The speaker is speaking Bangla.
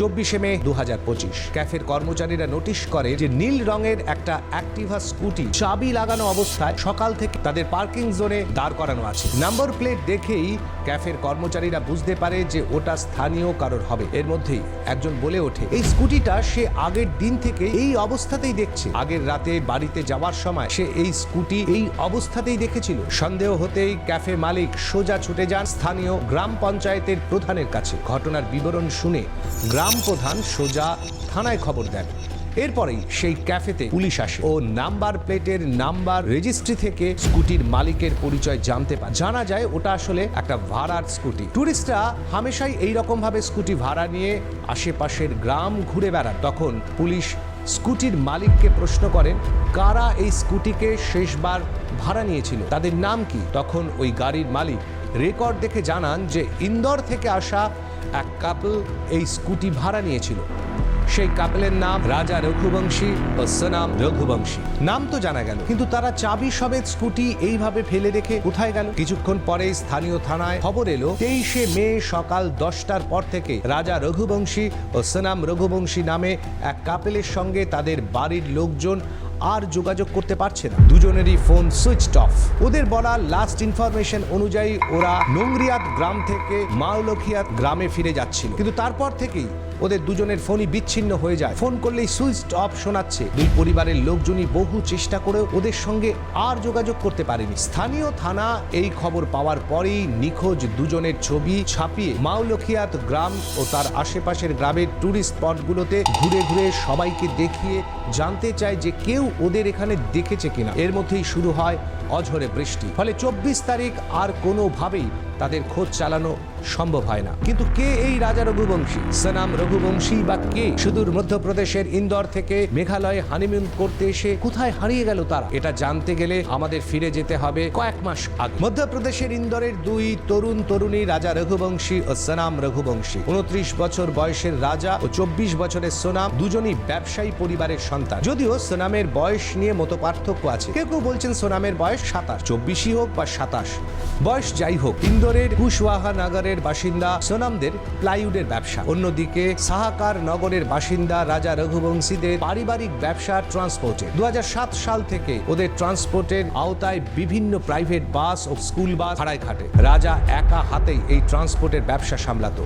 চব্বিশে মে দু হাজার পঁচিশ। ক্যাফের কর্মচারীরা নোটিশ করে যে নীল রঙের একটা অ্যাক্টিভা স্কুটি চাবি লাগানো অবস্থায় সকাল থেকে তাদের পার্কিং জোনে দাঁড় করানো আছে। নাম্বার প্লেট দেখেই ক্যাফের কর্মচারীরা বুঝতে পারে যে ওটা স্থানীয় কারোর হবে। এর মধ্যেই একজন বলে ওঠে, এই স্কুটিটা সে আগের দিন থেকে এই অবস্থাতেই দেখছে। আগের রাতে বাড়িতে যাওয়ার সময় সে এই স্কুটি এই অবস্থাতেই দেখেছিল। সন্দেহ হতেই ক্যাফে মালিক সোজা ছুটে যান স্থানীয় গ্রাম পঞ্চায়েতের প্রধানের কাছে। ঘটনার বিবরণ শুনে গ্রাম প্রধান সোজা থানায় খবর দেন। এরপরেই সেই ক্যাফেতে পুলিশ আসে ও নাম্বার প্লেটের নাম্বার রেজিস্ট্রি থেকে স্কুটির মালিকের পরিচয় জানতে পারে জানা যায় ওটা আসলে একটা ভাড়ার স্কুটি। টুরিস্টরা হামেশাই এই রকম ভাবে স্কুটি ভাড়া নিয়ে আশেপাশের গ্রাম ঘুরে বেড়ান তখন পুলিশ স্কুটির মালিককে প্রশ্ন করেন, কারা এই স্কুটিকে শেষবার ভাড়া নিয়েছিল? তাদের নাম কি? তখন ওই গাড়ির মালিক রেকর্ড দেখে জানান যে ইন্দোর থেকে আসা এক কাপল এই স্কুটি ভাড়া নিয়েছিল। সেই কাপেলের নাম রাজা রঘুবংশী ও সনাম রঘুবংশী। নাম তো জানা গেল, কিন্তু তারা চাবি সমেত স্কুটি এইভাবে ফেলে রেখে কোথায় গেল? কিছুক্ষণ পরে স্থানীয় থানায় খবর এলো, তেইশে মে সকাল দশটার পর থেকে রাজা রঘুবংশী ও সনাম রঘুবংশী নামে এক কাপেলের সঙ্গে তাদের বাড়ির লোকজন আর যোগাযোগ করতে পারছে না। দুজনেরই ফোন সুইচ অফ। ওদের বলা লাস্ট ইনফরমেশন অনুযায়ী ওরা নোংরিয়াত গ্রাম থেকে মাওলখিয়াত গ্রামে ফিরে যাচ্ছিল। কিন্তু তারপর থেকেই ওদের দুজনের ফোনই বিচ্ছিন্ন হয়ে যায়। ফোন করলেই সুইচড অফ শোনাচ্ছে। দুই পরিবারের লোকজনই বহু চেষ্টা করেও ওদের সঙ্গে আর যোগাযোগ করতে পারেনি। স্থানীয় থানা এই খবর পাওয়ার পরেই নিখোঁজ দুজনের ছবি ছাপিয়ে মাওলখিয়াত গ্রাম ও তার আশেপাশের গ্রামের ট্যুরিস্ট স্পটগুলোতে ঘুরে ঘুরে সবাইকে দেখিয়ে জানতে চায় যে কেউ ওদের এখানে দেখেছে কিনা। এর মধ্যেই শুরু হয় অঝরে বৃষ্টি। ফলে চব্বিশ তারিখ আর কোনোভাবেই তাদের খোঁজ চালানো সম্ভব হয় না। কিন্তু কে এই রাজা রঘুবংশী? সনাম রঘুবংশী বা কে? সুদূর মধ্যপ্রদেশের ইন্দোর থেকে মেঘালয়ে হানিমুন করতে এসে কোথায় হারিয়ে গেল তারা? এটা জানতে গেলে আমাদের ফিরে যেতে হবে কয়েক মাস আগে। মধ্যপ্রদেশের ইন্দোরের দুই তরুণ তরুণী রাজা রঘুবংশী ও সনাম রঘুবংশী। উনত্রিশ বছর বয়সের রাজা ও চব্বিশ বছরের সোনাম দুজনই ব্যবসায়ী পরিবারের সন্তান। যদিও সোনামের বয়স নিয়ে মতো পার্থক্য আছে। কেউ কেউ বলছেন সোনামের বয়স সাতাশ। চব্বিশই হোক বা সাতাশ। বয়স যাই হোক, ইন্দোরের কুশওয়াহা নগরের বাসিন্দা সোনামদের প্লাইউডের ব্যবসা। অন্যদিকে সাহাকার নগরের বাসিন্দা রাজা রঘুবংশীদের পারিবারিক ব্যবসা ট্রান্সপোর্টে। দু সাল থেকে ওদের ট্রান্সপোর্টের আওতায় বিভিন্ন প্রাইভেট বাস ও স্কুল বাস ভাড়ায় খাটে। রাজা একা হাতেই এই ট্রান্সপোর্টের ব্যবসা সামলাতো।